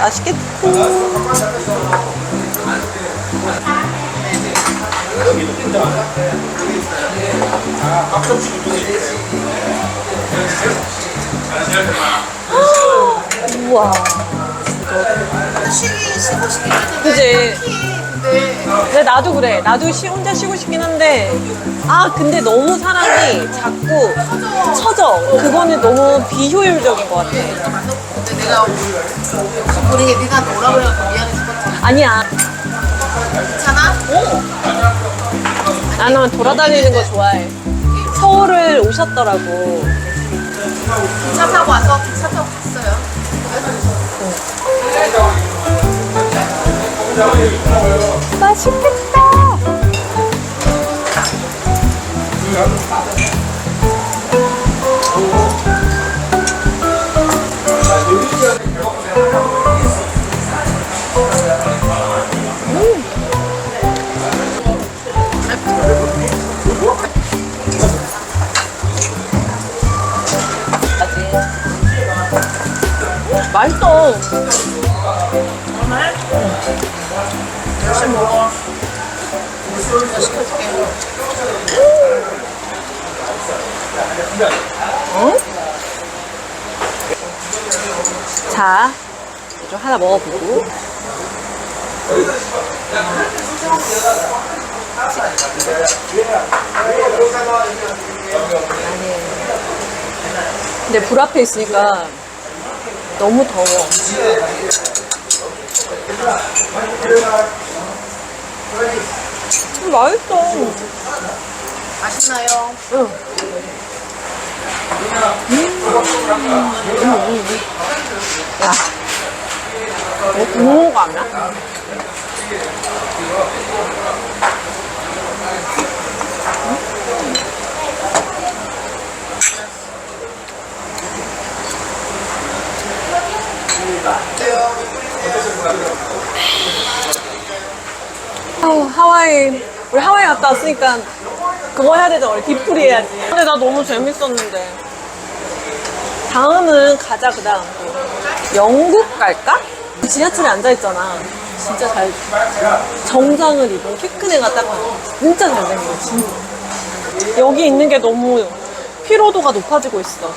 맛있겠다. 우와. 그지? 근데 나도 그래. 나도 쉬, 혼자 쉬고 싶긴 한데. 아, 근데 너무 사람이 자꾸 처져. 그거는 너무 비효율적인 것 같아. 근데 내가 모르게 네가 오라고 해서 같아 아니야. 괜찮아? 나는 돌아다니는 거 좋아해. 서울을 오셨더라고. 기차 타고 와서 기차 타고 갔어요 맛있겠다. 맛있어. 열심히 먹어 나 시켜줄게 자, 좀 하나 먹어보고. 근데 불 앞에 있으니까 너무 더워. 음, 맛있어. 맛있나요? 응. 야, 뭐 굽는 거 아니야? 하와이 우리 하와이 갔다 왔으니까 그거 해야 되잖아. 우리 뒷풀이 해야지. 근데 나 너무 재밌었는데. 다음은 가자 그 다음. 영국 갈까? 지하철에 앉아있잖아. 진짜 잘 정장을 입은 키 큰 애가 딱 진짜 잘생겨 진짜. 여기 있는 게 너무 피로도가 높아지고 있어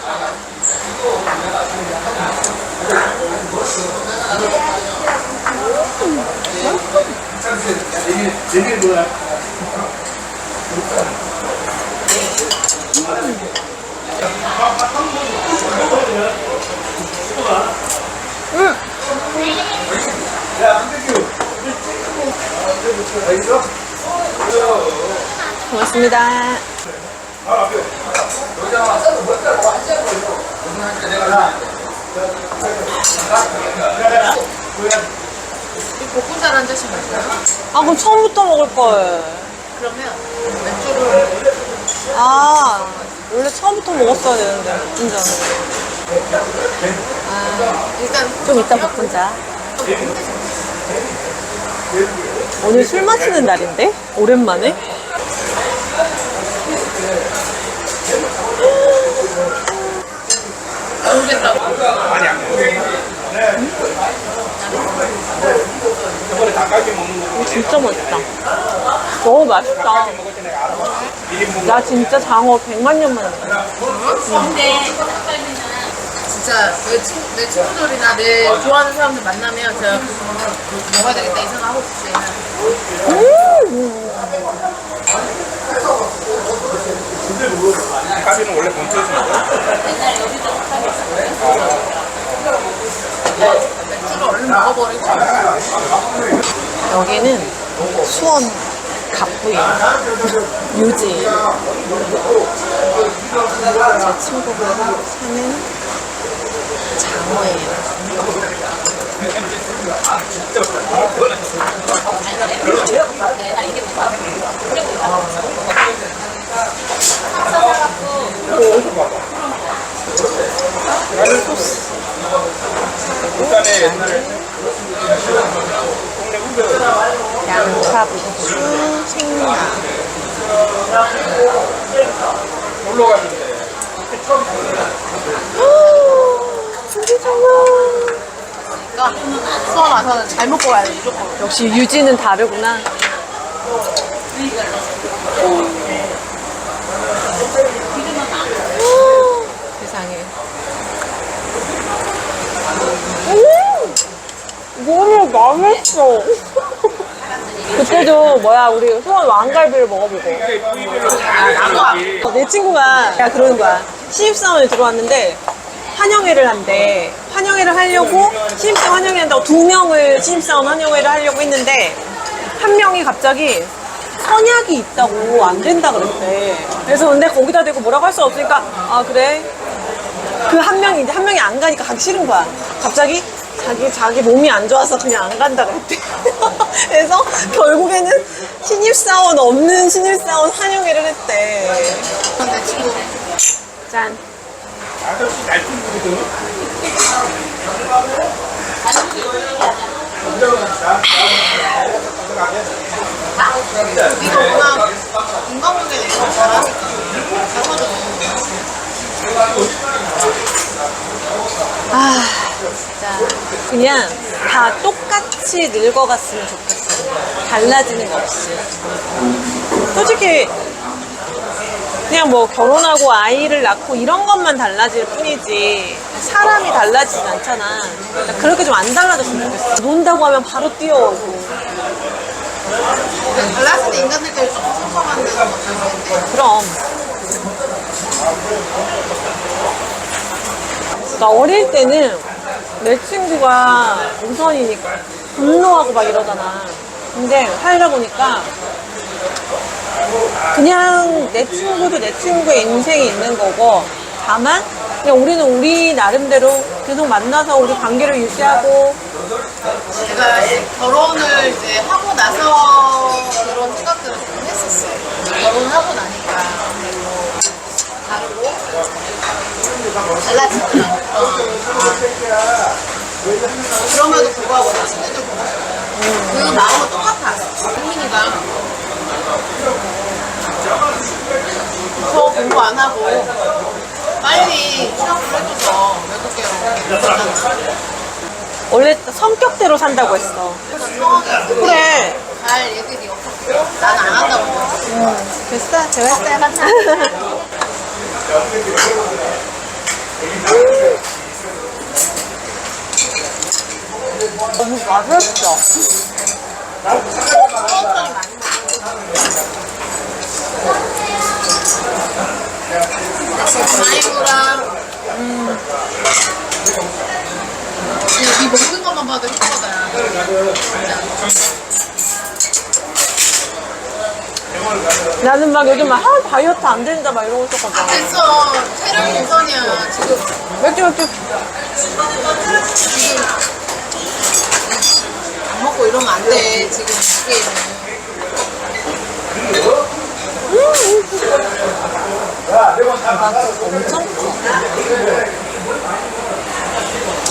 고맙습니다 이 볶음살 한 잔씩 마실까요? 아 그럼 처음부터 먹을 걸 그러면 맥주를 아, 원래 처음부터 먹었어야 되는데, 진짜. 일단 좀 이따 바꾸자. 오늘 술 마시는 날인데? 오랜만에? 모르겠다고 저번에 닭갈비 먹는 거 이거 진짜 맛있다. 너무 맛있다. 먹을 때 내가 알아. 1인분 나 진짜 장어 100만 년 만에 먹었어. 진짜 내, 친, 내 친구들이나 내 좋아하는 사람들 만나면 제가 그 먹어야 되겠다 이 생각 하고 있지 닭갈비는 원래 본토에서 먹어. 맥주를 얼른 먹어버리고 여기는 수원 갑부인 유지. 제 친구가 사는 장어예요. 부산에 옛날에 동네 후배 양파, 부추, 생강. 놀러 갔는데 되니까 수원 와서는 잘 먹고 가야 돼 무조건. 역시 유지는 다르구나. 세상에. 음! 너무 맛있어. 그때도 뭐야 우리 소원 왕갈비를 먹어보고 어, 내 친구가 야 그러는 거야 신입사원에 들어왔는데 환영회를 한대 환영회를 하려고 신입사원 환영회 한다고 두 명을 신입사원 환영회를 하려고 했는데 한 명이 갑자기 선약이 있다고 안 된다 그랬대 그래서 근데 거기다 대고 뭐라고 할 수 없으니까 아 그래 그 한 명이 이제 한 명이 안 가니까 가기 싫은 거야. 갑자기 자기 자기 몸이 안 좋아서 그냥 안 간다 그랬대. 그래서 결국에는 신입사원 없는 신입사원 환영회를 했대. 짠. 아저씨 날 친구거든. 네가 워낙 인간관계 내는 거 잘하니까 잘하거든. 아 진짜 그냥 다 똑같이 늙어갔으면 좋겠어. 달라지는 거 없이. 솔직히 그냥 뭐 결혼하고 아이를 낳고 이런 것만 달라질 뿐이지 사람이 달라지진 않잖아. 그러니까 그렇게 좀 안 달라졌으면 좋겠어. 논다고 하면 바로 뛰어오고. 달랐을 때 인간들끼리 조금 소통하는 뭐 잘못인데 그럼. 나 어릴 때는 내 친구가 우선이니까 분노하고 막 이러잖아. 근데 살다 보니까 그냥 내 친구도 내 친구의 인생이 있는 거고 다만 그냥 우리는 우리 나름대로 계속 만나서 우리 관계를 유지하고 제가 결혼을 이제 하고 나서 그런 생각들을 조금 했었어요. 결혼하고 나니까 뭐 다르고 달라지더라고요. 어. 그럼에도 불구하고 내 친구들 보고 그 마음은 똑같아. 흥민이가 저 공부 안 하고 빨리 취업을 해줘서 외국계로. 원래 성격대로 산다고 했어. 그래. 잘 얘들이 없었고 나는 안 한다고 했어. 됐어. 재밌어요. 너무 맛있어. 음. 이 먹는 것만 봐도 힘들거든. 나는 막 요즘 막 아, 다이어트 안 된다 막 이러고 있었거든. 됐어. 체력이 우선이야. 지금 맥주 맥주. 지금 안 먹고 이러면 안 돼. 지금 이게 엄청 커.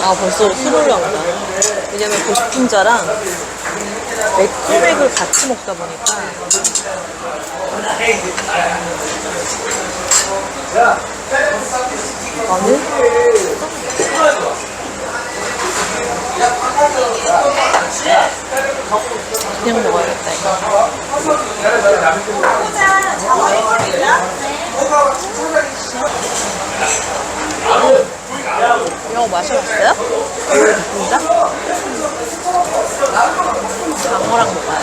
아 벌써 술 올라온다. 왜냐면 고식분자랑 맥주맥을 같이 먹다 보니까 나는 그냥 먹어야겠다 이거. 이거 마셔봤어요? 진짜? 장어랑 먹어요.